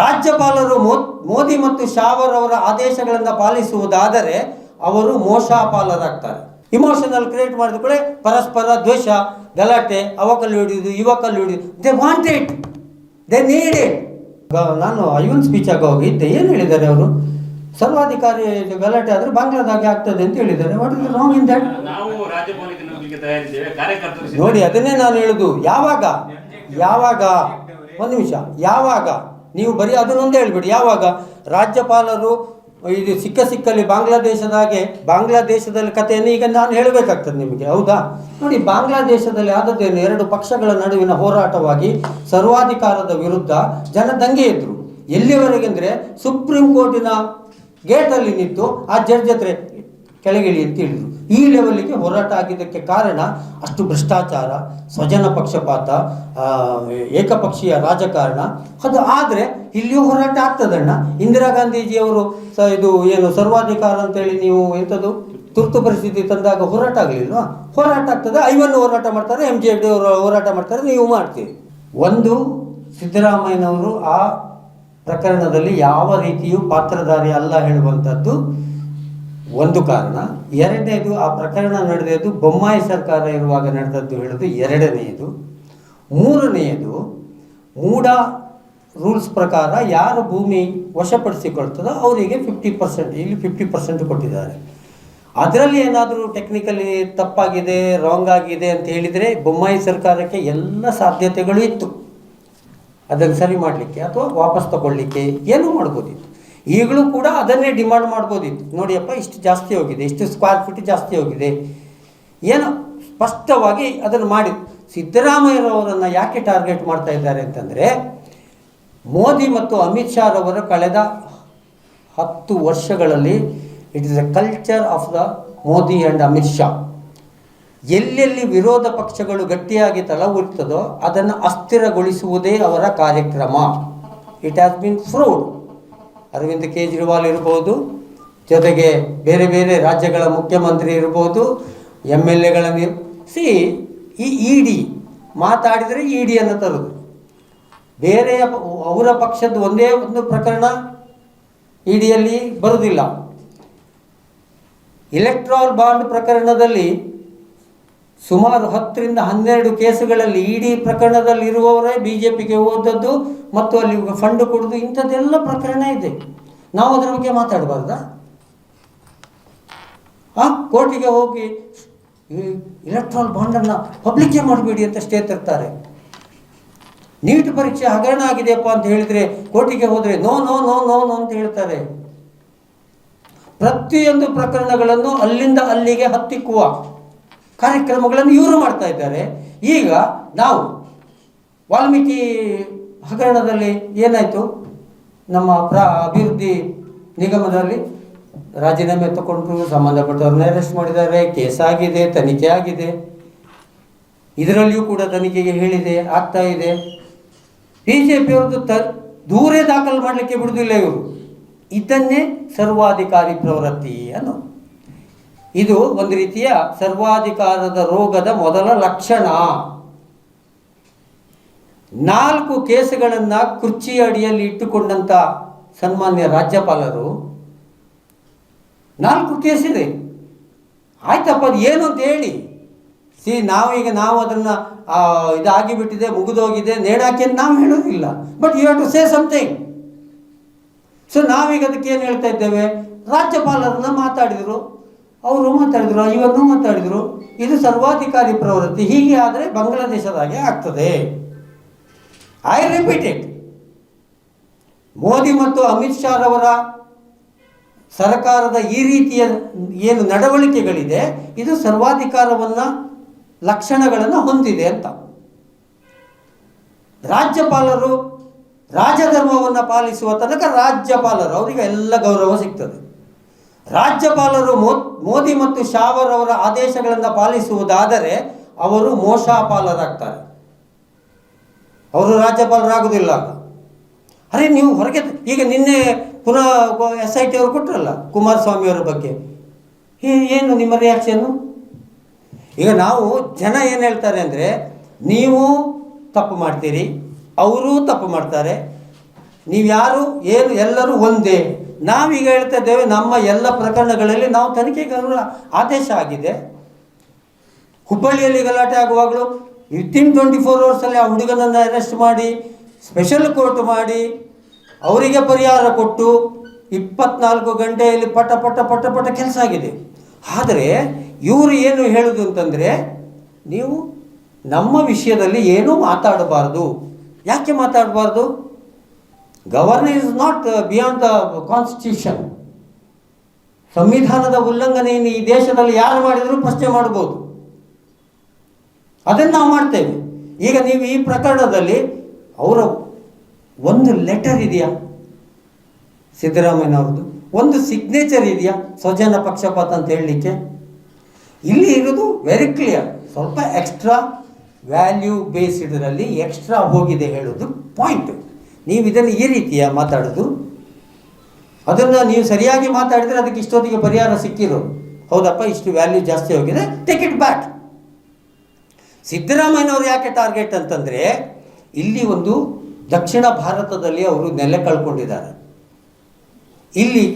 ರಾಜ್ಯಪಾಲರು ಮೋದಿ ಮತ್ತು ಶಾವರ್ ಅವರ ಆದೇಶಗಳನ್ನು ಪಾಲಿಸುವುದಾದರೆ ಅವರು ಮೋಶಾಪಾಲರಾಗ್ತಾರೆ. ಇಮೋಷನಲ್ ಕ್ರಿಯೇಟ್ ಮಾಡಿದ ಕೂಡ ಪರಸ್ಪರ ದ್ವೇಷ ಗಲಾಟೆ ಅವಕಲ್ಲಿ ಹಿಡಿಯುವುದು ಇವ ಕಲ್ಲು ಹಿಡಿಯುವುದು they want it they need it ನಾನು ಐವನ್ ಸ್ಪೀಚ್ ಆಗಿ ಹೋಗಿದ್ದೆ ಏನು ಹೇಳಿದ್ದಾರೆ ಅವರು? ಸರ್ವಾಧಿಕಾರಿ ಗಲಾಟೆ ಆದರೆ ಬಾಂಗ್ಲಾದಾಗೆ ಆಗ್ತದೆ ಅಂತ ಹೇಳಿದ್ದಾರೆ. What is wrong in that ನಾವು ರಾಜ್ಯಪಾಲಕ್ಕೆ ನಂಬಲಿಕ್ಕೆ ತಯಾರಿದ್ದೇವೆ ಕಾರ್ಯಕರ್ತರು ನೋಡಿ ಅದನ್ನೇ ನಾನು ಹೇಳುದು. ಯಾವಾಗ? ಯಾವಾಗ? ಒಂದು ನಿಮಿಷ. ಯಾವಾಗ? ನೀವು ಬರೀ ಅದನ್ನೊಂದು ಹೇಳ್ಬಿಡಿ. ಯಾವಾಗ? ರಾಜ್ಯಪಾಲರು ಇದು ಸಿಕ್ಕ ಸಿಕ್ಕಲ್ಲಿ ಬಾಂಗ್ಲಾದೇಶದಾಗೆ ಬಾಂಗ್ಲಾದೇಶದಲ್ಲಿ ಕಥೆಯನ್ನು ಈಗ ನಾನು ಹೇಳಬೇಕಾಗ್ತದೆ ನಿಮಗೆ, ಹೌದಾ? ನೋಡಿ, ಬಾಂಗ್ಲಾದೇಶದಲ್ಲಿ ಆದದ್ದೇನು? ಎರಡು ಪಕ್ಷಗಳ ನಡುವಿನ ಹೋರಾಟವಾಗಿ ಸರ್ವಾಧಿಕಾರದ ವಿರುದ್ಧ ಜನ ದಂಗೆ ಇದ್ರು ಎಲ್ಲಿವರೆಗೆ ಅಂದರೆ ಸುಪ್ರೀಂ ಕೋರ್ಟಿನ ಗೇಟಲ್ಲಿ ನಿಂತು ಆ ಜಡ್ಜ್ ಹತ್ರ ಕೆಳಗಿಳಿ ಅಂತ ಹೇಳಿದ್ರು. ಈ ಲೆವೆಲ್ಗೆ ಹೋರಾಟ ಆಗಿದ್ದಕ್ಕೆ ಕಾರಣ ಅಷ್ಟು ಭ್ರಷ್ಟಾಚಾರ, ಸ್ವಜನ ಪಕ್ಷಪಾತ ಏಕಪಕ್ಷೀಯ ರಾಜಕಾರಣ. ಅದು ಆದರೆ ಇಲ್ಲಿಯೂ ಹೋರಾಟ ಆಗ್ತದಣ್ಣ ಇಂದಿರಾ ಗಾಂಧೀಜಿಯವರು ಸ ಇದು ಏನು ಸರ್ವಾಧಿಕಾರ ಅಂತೇಳಿ ನೀವು ಎಂಥದ್ದು ತುರ್ತು ಪರಿಸ್ಥಿತಿ ತಂದಾಗ ಹೋರಾಟ ಆಗಲಿಲ್ವಾ? ಹೋರಾಟ ಆಗ್ತದೆ. ಐವನ್ನು ಹೋರಾಟ ಮಾಡ್ತಾರೆ ಎಂ ಜಿ ಡಿ ಅವರು ಹೋರಾಟ ಮಾಡ್ತಾರೆ, ನೀವು ಮಾಡ್ತೀರಿ. ಒಂದು, ಸಿದ್ದರಾಮಯ್ಯನವರು ಆ ಪ್ರಕರಣದಲ್ಲಿ ಯಾವ ರೀತಿಯೂ ಪಾತ್ರಧಾರಿ ಅಲ್ಲ ಹೇಳುವಂಥದ್ದು. ಒಂದು ಕಾರಣ. ಎರಡನೇದು, ಆ ಪ್ರಕರಣ ನಡೆದದ್ದು ಬೊಮ್ಮಾಯಿ ಸರ್ಕಾರ ಇರುವಾಗ ನಡೆದದ್ದು ಹೇಳೋದು ಎರಡನೆಯದು ಮೂರನೆಯದು ಮೂಡ ರೂಲ್ಸ್ ಪ್ರಕಾರ ಯಾರು ಭೂಮಿ ವಶಪಡಿಸಿಕೊಳ್ತದೋ ಅವರಿಗೆ ಫಿಫ್ಟಿ ಪರ್ಸೆಂಟ್ ಇಲ್ಲಿ ಫಿಫ್ಟಿ ಪರ್ಸೆಂಟ್ ಕೊಟ್ಟಿದ್ದಾರೆ. ಅದರಲ್ಲಿ ಏನಾದರೂ ಟೆಕ್ನಿಕಲಿ ತಪ್ಪಾಗಿದೆ ರಾಂಗ್ ಆಗಿದೆ ಅಂತ ಹೇಳಿದರೆ ಬೊಮ್ಮಾಯಿ ಸರ್ಕಾರಕ್ಕೆ ಎಲ್ಲ ಸಾಧ್ಯತೆಗಳು ಇತ್ತು. ಅದನ್ನು ಸರಿ ಮಾಡಲಿಕ್ಕೆ ಅಥವಾ ವಾಪಸ್ ತಗೊಳ್ಳಿಕ್ಕೆ ಏನೂ ಮಾಡ್ಬೋದಿತ್ತು. ಈಗಲೂ ಕೂಡ ಅದನ್ನೇ ಡಿಮಾಂಡ್ ಮಾಡ್ಬೋದಿತ್ತು. ನೋಡಿಯಪ್ಪ ಇಷ್ಟು ಜಾಸ್ತಿ ಹೋಗಿದೆ, ಇಷ್ಟು ಸ್ಕ್ವೇರ್ ಫೀಟ್ ಜಾಸ್ತಿ ಹೋಗಿದೆ. ಏನು ಸ್ಪಷ್ಟವಾಗಿ ಅದನ್ನು ಮಾಡಿ. ಸಿದ್ದರಾಮಯ್ಯರವರನ್ನು ಯಾಕೆ ಟಾರ್ಗೆಟ್ ಮಾಡ್ತಾ ಇದ್ದಾರೆ ಅಂತಂದರೆ, ಮೋದಿ ಮತ್ತು ಅಮಿತ್ ಶಾ ರವರು ಕಳೆದ ಹತ್ತು ವರ್ಷಗಳಲ್ಲಿ it is a culture of the Modi and Amit Shah. ಎಲ್ಲೆಲ್ಲಿ ವಿರೋಧ ಪಕ್ಷಗಳು ಗಟ್ಟಿಯಾಗಿ ತಲವುರ್ತದೋ ಅದನ್ನು ಅಸ್ಥಿರಗೊಳಿಸುವುದೇ ಅವರ ಕಾರ್ಯಕ್ರಮ. It has been proved Arvind Kejriwal ಇರ್ಬೋದು, ಜೊತೆಗೆ ಬೇರೆ ಬೇರೆ ರಾಜ್ಯಗಳ ಮುಖ್ಯಮಂತ್ರಿ ಇರ್ಬೋದು ಎಂ ಎಲ್ ಎಗಳನ್ನು ಸಿ, ಈ ಇ ಮಾತಾಡಿದರೆ ಇ ಡಿಯನ್ನು ತರೋದು. ಬೇರೆಯ ಪ- ಅವರ ಪಕ್ಷದ ಒಂದೇ ಒಂದು ಪ್ರಕರಣ ಇ ಡಿಯಲ್ಲಿ ಬರುವುದಿಲ್ಲ ಇಲೆಕ್ಟ್ರಾಲ್ ಬಾಂಡ್ ಪ್ರಕರಣದಲ್ಲಿ ಸುಮಾರು ಹತ್ತರಿಂದ ಹನ್ನೆರಡು ಕೇಸುಗಳಲ್ಲಿ ಇಡೀ ಪ್ರಕರಣದಲ್ಲಿ ಇರುವವರೇ ಬಿ ಜೆ ಪಿಗೆ ಹೋದದ್ದು ಮತ್ತು ಅಲ್ಲಿ ಫಂಡ್ ಕೊಡೋದು ಇಂಥದ್ದೆಲ್ಲ ಪ್ರಕರಣ ಇದೆ. ನಾವು ಅದರ ಬಗ್ಗೆ ಮಾತಾಡಬಾರ್ದ? ಆ, ಕೋರ್ಟಿಗೆ ಹೋಗಿ ಇಲೆಕ್ಟ್ರಾಲ್ ಬಾಂಡನ್ನು ಪಬ್ಲಿಕ್ಕೇ ಮಾಡಬೇಡಿ ಅಂತ ಸ್ಟೇ ತರ್ತಾರೆ. ನೀಟ್ ಪರೀಕ್ಷೆ ಹಗರಣ ಆಗಿದೆಯಪ್ಪ ಅಂತ ಹೇಳಿದರೆ ಕೋರ್ಟಿಗೆ ಹೋದರೆ no no no no no ಅಂತ ಹೇಳ್ತಾರೆ. ಪ್ರತಿಯೊಂದು ಪ್ರಕರಣಗಳನ್ನು ಅಲ್ಲಿಂದ ಅಲ್ಲಿಗೆ ಹತ್ತಿಕ್ಕುವ. ಕಾರ್ಯಕ್ರಮಗಳನ್ನು ಇವರು ಮಾಡ್ತಾ ಇದ್ದಾರೆ. ಈಗ ನಾವು ವಾಲ್ಮೀಕಿ ಹಗರಣದಲ್ಲಿ ಏನಾಯಿತು? ನಮ್ಮ ಪ್ರ ಅಭಿವೃದ್ಧಿ ನಿಗಮದಲ್ಲಿ ರಾಜೀನಾಮೆ ತಗೊಂಡ್ರು, ಸಂಬಂಧಪಟ್ಟವ್ರನ್ನ ಅರೆಸ್ಟ್ ಮಾಡಿದ್ದಾರೆ ಕೇಸ್ ಆಗಿದೆ, ತನಿಖೆ ಆಗಿದೆ. ಇದರಲ್ಲಿಯೂ ಕೂಡ ತನಿಖೆಗೆ ಹೇಳಿದೆ, ಆಗ್ತಾ ಇದೆ. ಬಿ ಜೆ ಪಿಯವ್ರದ್ದು ತ, ದೂರೇ ದಾಖಲು ಮಾಡಲಿಕ್ಕೆ ಬಿಡುವುದಿಲ್ಲ ಇವರು. ಇದನ್ನೇ ಸರ್ವಾಧಿಕಾರಿ ಪ್ರವೃತ್ತಿ ಅನ್ನೋ ಇದು ಒಂದು ರೀತಿಯ ಸರ್ವಾಧಿಕಾರದ ರೋಗದ ಮೊದಲ ಲಕ್ಷಣ. ನಾಲ್ಕು ಕೇಸುಗಳನ್ನು ಕುರ್ಚಿ ಅಡಿಯಲ್ಲಿ ಇಟ್ಟುಕೊಂಡಂಥ ಸನ್ಮಾನ್ಯ ರಾಜ್ಯಪಾಲರು, ನಾಲ್ಕು ಕೇಸಿದೆ. ಆಯ್ತಪ್ಪ, ಅದು ಏನು ಅಂತ ಹೇಳಿ. ಸಿ ನಾವೀಗ ನಾವು ಅದನ್ನು ಇದಾಗಿಬಿಟ್ಟಿದೆ, ಮುಗಿದೋಗಿದೆ ನೇಡಾಕಿ ಅಂತ ನಾವು ಹೇಳೋದಿಲ್ಲ. But you have to say something so ನಾವೀಗ ಅದಕ್ಕೆ ಏನು ಹೇಳ್ತಾ ಇದ್ದೇವೆ? ರಾಜ್ಯಪಾಲರನ್ನ ಮಾತಾಡಿದರು. ಅವರು ಮಾತಾಡಿದರು ಇವನು ಮಾತಾಡಿದರು. ಇದು ಸರ್ವಾಧಿಕಾರಿ ಪ್ರವೃತ್ತಿ. ಹೀಗೆ ಆದರೆ ಬಾಂಗ್ಲಾದೇಶದಾಗೆ ಆಗ್ತದೆ. ಐ ರಿಪೀಟ್ ಇಟ್ ಮೋದಿ ಮತ್ತು ಅಮಿತ್ ಶಾ ರವರ ಸರ್ಕಾರದ ಈ ರೀತಿಯ ಏನು ನಡವಳಿಕೆಗಳಿದೆ, ಇದು ಸರ್ವಾಧಿಕಾರವನ್ನು ಲಕ್ಷಣಗಳನ್ನು ಹೊಂದಿದೆ ಅಂತ. ರಾಜ್ಯಪಾಲರು ರಾಜಧರ್ಮವನ್ನು ಪಾಲಿಸುವ ತನಕ ರಾಜ್ಯಪಾಲರು ಅವರಿಗೆ ಎಲ್ಲ ಗೌರವ ಸಿಗ್ತದೆ. ರಾಜ್ಯಪಾಲರು ಮೋದಿ ಮತ್ತು ಶಾವರ್ ಅವರ ಆದೇಶಗಳನ್ನು ಪಾಲಿಸುವುದಾದರೆ ಅವರು ಮೋಶಾಪಾಲರಾಗ್ತಾರೆ. ಅವರು ರಾಜ್ಯಪಾಲರಾಗುವುದಿಲ್ಲ. ಅರೆ ನೀವು ಹೊರಗೆ ಈಗ ನಿನ್ನೆ ಪುನಃ ಎಸ್ ಐ ಟಿ ಅವರು ಕೊಟ್ಟರಲ್ಲ ಕುಮಾರಸ್ವಾಮಿ ಅವರ ಬಗ್ಗೆ. ಏನು ನಿಮ್ಮ ರಿಯಾಕ್ಷನ್ನು ಈಗ ನಾವು ಜನ ಏನು ಹೇಳ್ತಾರೆ ಅಂದರೆ ನೀವು ತಪ್ಪು ಮಾಡ್ತೀರಿ, ಅವರೂ ತಪ್ಪು ಮಾಡ್ತಾರೆ ನೀವು ಯಾರು ಏನು ಎಲ್ಲರೂ ಒಂದೇ. ನಾವೀಗ ಹೇಳ್ತಾ ಇದ್ದೇವೆ, ನಮ್ಮ ಎಲ್ಲ ಪ್ರಕರಣಗಳಲ್ಲಿ ನಾವು ತನಿಖೆಗಾರರ ಆದೇಶ ಆಗಿದೆ. ಹುಬ್ಬಳ್ಳಿಯಲ್ಲಿ ಗಲಾಟೆ ಆಗುವಾಗಲೂ ವಿತಿನ್ ಟ್ವೆಂಟಿ ಫೋರ್ ಅವರ್ಸಲ್ಲಿ ಆ ಹುಡುಗನನ್ನು ಅರೆಸ್ಟ್ ಮಾಡಿ ಸ್ಪೆಷಲ್ ಕೋರ್ಟ್ ಮಾಡಿ, ಅವರಿಗೆ ಪರಿಹಾರ ಕೊಟ್ಟು ಇಪ್ಪತ್ನಾಲ್ಕು ಗಂಟೆಯಲ್ಲಿ ಪಟ ಪಟ ಪಟ ಪಟ ಕೆಲಸ ಆಗಿದೆ. ಆದರೆ ಇವರು ಏನು ಹೇಳುದು ಅಂತಂದರೆ, ನೀವು ನಮ್ಮ ವಿಷಯದಲ್ಲಿ ಏನೂ ಮಾತಾಡಬಾರ್ದು. ಯಾಕೆ ಮಾತಾಡಬಾರ್ದು? Governor is not beyond the constitution ಸಂವಿಧಾನದ ಉಲ್ಲಂಘನೆಯನ್ನು ಈ ದೇಶದಲ್ಲಿ ಯಾರು ಮಾಡಿದರೂ ಪ್ರಶ್ನೆ ಮಾಡ್ಬೋದು. ಅದನ್ನು ನಾವು ಮಾಡ್ತೇವೆ. ಈಗ ನೀವು ಈ ಪ್ರಕರಣದಲ್ಲಿ ಅವರ ಒಂದು ಲೆಟರ್ ಇದೆಯಾ? ಸಿದ್ದರಾಮಯ್ಯನವ್ರದ್ದು. ಒಂದು ಸಿಗ್ನೇಚರ್ ಇದೆಯಾ? ಸ್ವಜನ ಪಕ್ಷಪಾತ ಅಂತ ಹೇಳಲಿಕ್ಕೆ? ಇಲ್ಲಿ ಇರೋದು ವೆರಿ ಕ್ಲಿಯರ್ ಸ್ವಲ್ಪ ಎಕ್ಸ್ಟ್ರಾ ವ್ಯಾಲ್ಯೂ ಬೇಸ್ಡ್ರಲ್ಲಿ ಎಕ್ಸ್ಟ್ರಾ ಹೋಗಿದೆ ಹೇಳೋದು ಪಾಯಿಂಟ್ ನೀವು ಇದನ್ನು ಈ ರೀತಿಯ ಮಾತಾಡೋದು. ಅದನ್ನು ನೀವು ಸರಿಯಾಗಿ ಮಾತಾಡಿದರೆ ಅದಕ್ಕೆ ಇಷ್ಟೊತ್ತಿಗೆ ಪರಿಹಾರ ಸಿಕ್ಕಿರೋ ಹೌದಪ್ಪ, ಇಷ್ಟು ವ್ಯಾಲ್ಯೂ ಜಾಸ್ತಿ ಹೋಗಿದೆ ಟೇಕ್ ಇಟ್ ಬ್ಯಾಕ್ ಸಿದ್ದರಾಮಯ್ಯನವರು ಯಾಕೆ ಟಾರ್ಗೆಟ್ ಅಂತಂದರೆ, ಇಲ್ಲಿ ಒಂದು ದಕ್ಷಿಣ ಭಾರತದಲ್ಲಿ ಅವರು ನೆಲೆ ಕಳ್ಕೊಂಡಿದ್ದಾರೆ. ಇಲ್ಲಿ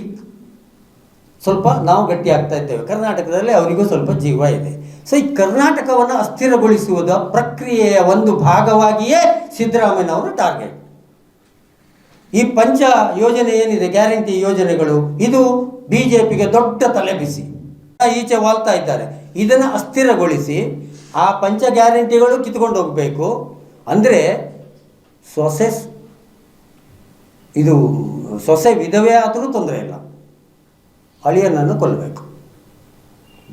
ಸ್ವಲ್ಪ ನಾವು ಗಟ್ಟಿ ಆಗ್ತಾ ಇದ್ದೇವೆ. ಕರ್ನಾಟಕದಲ್ಲಿ ಅವರಿಗೂ ಸ್ವಲ್ಪ ಜೀವ ಇದೆ. ಸೊ ಈ ಕರ್ನಾಟಕವನ್ನು ಅಸ್ಥಿರಗೊಳಿಸುವುದ ಪ್ರಕ್ರಿಯೆಯ ಒಂದು ಭಾಗವಾಗಿಯೇ ಸಿದ್ದರಾಮಯ್ಯನವರು ಟಾರ್ಗೆಟ್ ಈ ಪಂಚ ಯೋಜನೆ ಏನಿದೆ, ಗ್ಯಾರಂಟಿ ಯೋಜನೆಗಳು, ಇದು ಬಿ ಜೆ ಪಿಗೆ ದೊಡ್ಡ ತಲೆಬಿಸಿ. ಈಚೆ ವಾಲ್ತಾ ಇದ್ದಾರೆ. ಇದನ್ನು ಅಸ್ಥಿರಗೊಳಿಸಿ ಆ ಪಂಚ ಗ್ಯಾರಂಟಿಗಳು ಕಿತ್ಕೊಂಡು ಹೋಗಬೇಕು. ಅಂದರೆ ಸೊಸೆ ಇದು ಸೊಸೆ ವಿಧವೇ ಆದರೂ ತೊಂದರೆ ಇಲ್ಲ. ಅಳಿಯನನ್ನು ಕೊಲ್ಲಬೇಕು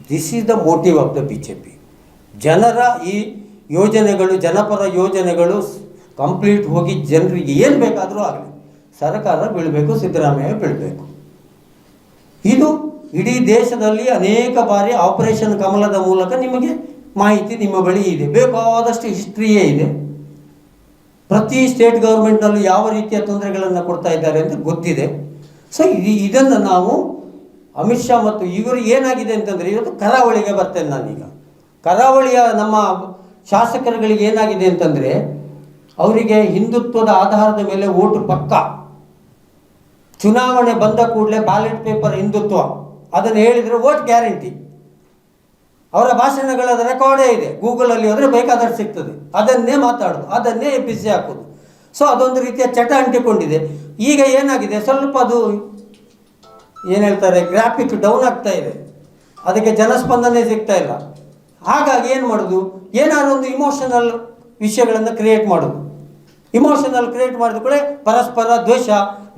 this is the motive of the B J P ಜನರ ಈ ಯೋಜನೆಗಳು, ಜನಪರ ಯೋಜನೆಗಳು ಕಂಪ್ಲೀಟ್ ಹೋಗಿ ಜನರಿಗೆ ಏನು ಬೇಕಾದರೂ ಆಗಲಿ. ಸರ್ಕಾರ ಬೀಳಬೇಕು, ಸಿದ್ದರಾಮಯ್ಯ ಬೀಳಬೇಕು. ಇದು ಇಡೀ ದೇಶದಲ್ಲಿ ಅನೇಕ ಬಾರಿ ಆಪರೇಷನ್ ಕಮಲದ ಮೂಲಕ ನಿಮಗೆ ಮಾಹಿತಿ ನಿಮ್ಮ ಬಳಿ ಇದೆ. ಬೇಕಾದಷ್ಟು ಹಿಸ್ಟ್ರಿಯೇ ಇದೆ. ಪ್ರತಿ ಸ್ಟೇಟ್ ಗೌರ್ಮೆಂಟ್ನಲ್ಲೂ ಯಾವ ರೀತಿಯ ತೊಂದರೆಗಳನ್ನು ಕೊಡ್ತಾ ಇದ್ದಾರೆ ಅಂತ ಗೊತ್ತಿದೆ. ಸೊ ಇದು ಇದನ್ನು ನಾವು ಅಮಿತ್ ಶಾ ಮತ್ತು ಇವರು ಏನಾಗಿದೆ ಅಂತಂದರೆ, ಇವತ್ತು ಕರಾವಳಿಗೆ ಬರ್ತೇನೆ ನಾನೀಗ. ಕರಾವಳಿಯ ನಮ್ಮ ಶಾಸಕರುಗಳಿಗೆ ಏನಾಗಿದೆ ಅಂತಂದರೆ, ಅವರಿಗೆ ಹಿಂದುತ್ವದ ಆಧಾರದ ಮೇಲೆ ಓಟು ಪಕ್ಕ. ಚುನಾವಣೆ ಬಂದ ಕೂಡಲೇ ಬ್ಯಾಲೆಟ್ ಪೇಪರ್ ಹಿಂದುತ್ವ. ಅದನ್ನು ಹೇಳಿದರೆ ವೋಟ್ ಗ್ಯಾರಂಟಿ ಅವರ ಭಾಷಣಗಳ ರೆಕಾರ್ಡೇ ಇದೆ. ಗೂಗಲಲ್ಲಿ ಹೋದರೆ ಬೇಕಾದಷ್ಟು ಸಿಗ್ತದೆ. ಅದನ್ನೇ ಮಾತಾಡೋದು. ಅದನ್ನೇ ಬಿಸಿ ಹಾಕೋದು. ಸೊ ಅದೊಂದು ರೀತಿಯ ಚಟ ಅಂಟಿಕೊಂಡಿದೆ. ಈಗ ಏನಾಗಿದೆ? ಸ್ವಲ್ಪ ಅದು ಏನು ಹೇಳ್ತಾರೆ? ಗ್ರಾಫಿಕ್ ಡೌನ್ ಆಗ್ತಾ ಇದೆ. ಅದಕ್ಕೆ ಜನಸ್ಪಂದನೆ ಸಿಗ್ತಾ ಇಲ್ಲ. ಹಾಗಾಗಿ ಏನು ಮಾಡೋದು? ಏನಾದ್ರೂ ಒಂದು ಇಮೋಷನಲ್ ವಿಷಯಗಳನ್ನು ಕ್ರಿಯೇಟ್ ಮಾಡೋದು. ಇಮೋಷನಲ್ ಕ್ರಿಯೇಟ್ ಮಾಡಿದ ಕೂಡ ಪರಸ್ಪರ ದ್ವೇಷ,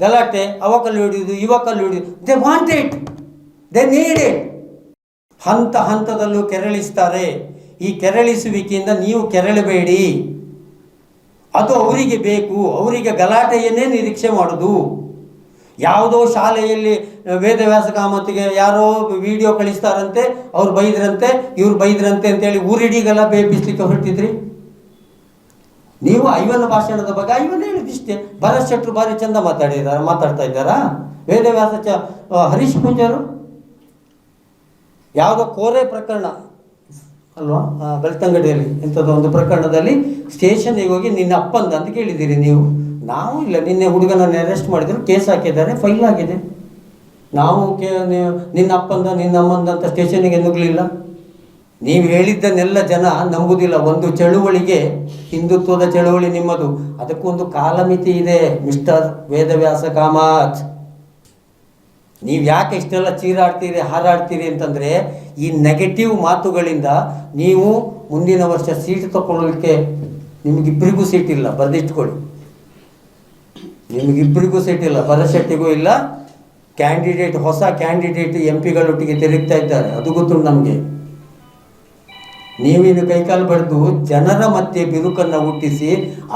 ಗಲಾಟೆ, ಅವಕಲ್ಲಿ ಹಿಡಿಯೋದು ಇವಕಲ್ಲಿ ಹಿಡಿಯೋದು they want it they need it ಹಂತ ಹಂತದಲ್ಲೂ ಕೆರಳಿಸ್ತಾರೆ. ಈ ಕೆರಳಿಸುವಿಕೆಯಿಂದ ನೀವು ಕೆರಳಬೇಡಿ. ಅದು ಅವರಿಗೆ ಬೇಕು. ಅವರಿಗೆ ಗಲಾಟೆಯನ್ನೇ ನಿರೀಕ್ಷೆ ಮಾಡೋದು. ಯಾವುದೋ ಶಾಲೆಯಲ್ಲಿ ವೇದವ್ಯಾಸ ಕಾಮತಿಗೆ ಯಾರೋ ವಿಡಿಯೋ ಕಳಿಸ್ತಾರಂತೆ, ಅವ್ರು ಬೈದ್ರಂತೆ, ಇವ್ರು ಬೈದ್ರಂತೆ ಅಂತೇಳಿ ಊರಿಡೀಗೆಲ್ಲ ಬೇಯಿಸ್ಲಿಕ್ಕೆ ಹೊರಟಿದ್ರಿ? ನೀವು ಐವನ ಭಾಷಣದ ಬಗ್ಗೆ ಐವನ್ ಹೇಳಿದಿಷ್ಟೇ ಭರತ್ ಶೆಟ್ಟರು ಭಾರಿ ಚಂದ ಮಾತಾಡಿದಾರ, ಮಾತಾಡ್ತಾ ಇದ್ದಾರಾ? ವೇದವ್ಯಾಸ ಚ ಹರೀಶ್ ಪೂಂಜರು? ಯಾವುದೋ ಕೋರೆ ಪ್ರಕರಣ, ಅಲ್ವಾ? ಬೆಳ್ತಂಗಡಿಯಲ್ಲಿ, ಇಂಥದ್ದು ಒಂದು ಪ್ರಕರಣದಲ್ಲಿ ಸ್ಟೇಷನ್ಗೆ ಹೋಗಿ ನಿನ್ನ ಅಪ್ಪಂದ ಅಂತ ಕೇಳಿದ್ದೀರಿ ನೀವು. ನಾವು ಇಲ್ಲ, ನಿನ್ನೆ ಹುಡುಗನನ್ನು ಅರೆಸ್ಟ್ ಮಾಡಿದ್ರು, ಕೇಸ್ ಹಾಕಿದ್ದಾರೆ, ಫೈಲ್ ಆಗಿದೆ. ನಾವು ಕೇ ನಿನ್ನ ಅಪ್ಪಂದ, ನಿನ್ನ ಅಮ್ಮಂದ ಅಂತ ಸ್ಟೇಷನ್ಗೆ ನುಗ್ಲಿಲ್ಲ. ನೀವು ಹೇಳಿದ್ದನ್ನೆಲ್ಲ ಜನ ನಂಬುದಿಲ್ಲ. ಒಂದು ಚಳುವಳಿಗೆ ಹಿಂದುತ್ವದ ಚಳುವಳಿ ನಿಮ್ಮದು. ಅದಕ್ಕೊಂದು ಕಾಲಮಿತಿ ಇದೆ, ಮಿಸ್ಟರ್ ವೇದವ್ಯಾಸ ಕಾಮತ್. ನೀವು ಯಾಕೆ ಇಷ್ಟೆಲ್ಲ ಚೀರಾಡ್ತೀರಿ, ಹಾರಾಡ್ತೀರಿ ಅಂತಂದರೆ, ಈ ನೆಗೆಟಿವ್ ಮಾತುಗಳಿಂದ ನೀವು ಮುಂದಿನ ವರ್ಷ ಸೀಟ್ ತಗೊಳ್ಳೋದಕ್ಕೆ ನಿಮಗಿಬ್ಬರಿಗೂ ಸೀಟ್ ಇಲ್ಲ. ಬರೆದಿಟ್ಕೊಳ್ಳಿ. ನಿಮಗಿಬ್ಬರಿಗೂ ಸೀಟ್ ಇಲ್ಲ. ಭರಶೆಟ್ಟಿಗೂ ಇಲ್ಲ. ಕ್ಯಾಂಡಿಡೇಟ್, ಹೊಸ ಕ್ಯಾಂಡಿಡೇಟ್ ಎಂ ಪಿಗಳೊಟ್ಟಿಗೆ ತಿರುಗ್ತಾ ಇದ್ದಾರೆ. ಅದು ಗೊತ್ತು ನಮಗೆ. ನೀವಿನ್ನು ಕೈಕಾಲು ಬಡಿದು ಜನರ ಮತ್ತೆ ಬಿರುಕನ್ನು ಹುಟ್ಟಿಸಿ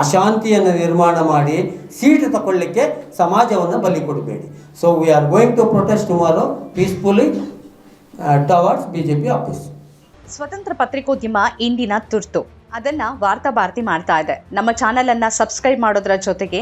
ಅಶಾಂತಿಯನ್ನು ನಿರ್ಮಾಣ ಮಾಡಿ ಸೀಟ್ ತಗೊಳ್ಳಿಕ್ಕೆ ಸಮಾಜವನ್ನು ಬಲಿ ಕೊಡಬೇಡಿ. So we are going to protest tomorrow peacefully towards B J P office ಸ್ವತಂತ್ರ ಪತ್ರಿಕೋದ್ಯಮ ಇಂದಿನ ತುರ್ತು. ಅದನ್ನ ವಾರ್ತಾ ಭಾರತಿ ಮಾಡ್ತಾ ಇದೆ. ನಮ್ಮ ಚಾನೆಲ್ ಅನ್ನ ಸಬ್ಸ್ಕ್ರೈಬ್ ಮಾಡೋದ್ರ ಜೊತೆಗೆ